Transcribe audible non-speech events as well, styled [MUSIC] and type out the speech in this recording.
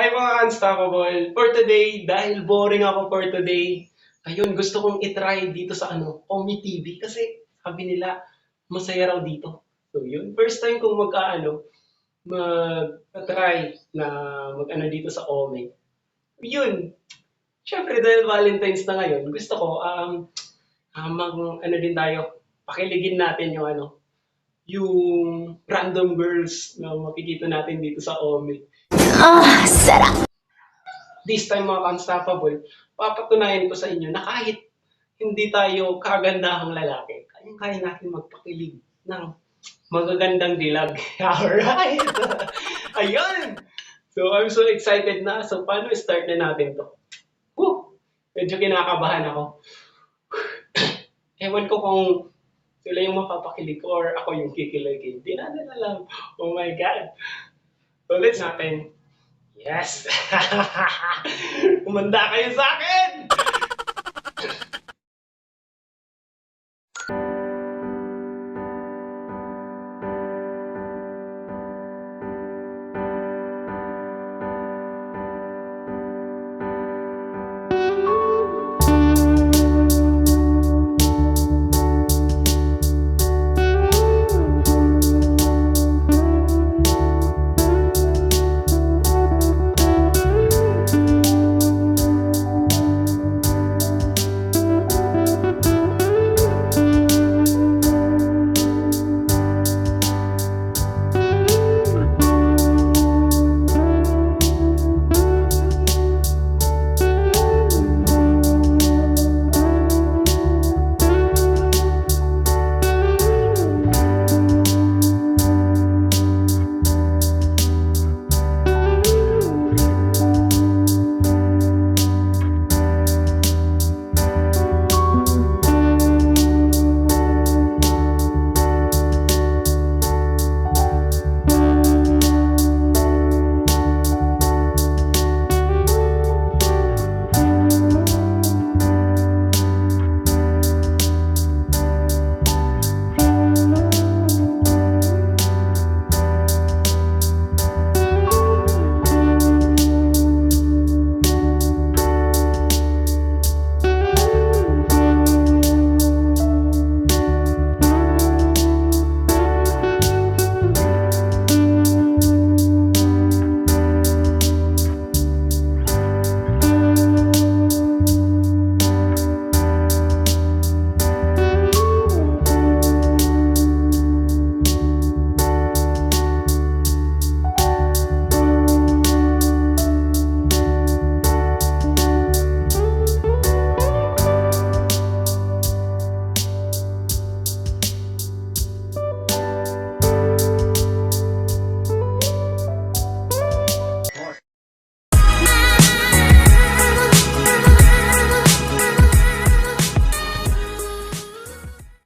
Hi mga Unstoppable! For today, dahil boring ako for today, ayun, gusto kong itry dito sa ano, Omi TV kasi sabi nila, masaya raw dito. So yun, first time kong mag-ano, mag-try na mag-ano dito sa Omi. Yun, syempre dahil Valentine's na ngayon, gusto ko, um, um, mag, ano din tayo, pakiligin natin yung ano, yung random girls na makikita natin dito sa Omi Ah, sarap. this time mga unstoppable, papatunayan ko sa inyo na kahit hindi tayo kagandahang lalaki, kayang-kaya natin magpakilig ng magagandang dilag. [LAUGHS] Alright! [LAUGHS] Ayun! So, I'm so excited na. So, paano start na natin to? Whew! Medyo kinakabahan ako. [CLEARS THROAT] Ewan ko kung sila yung mapapakilig or ako yung kikiligin. Hindi natin alam. Oh my God. Ulit natin. Yes! [LAUGHS] Umanda kayo sa akin!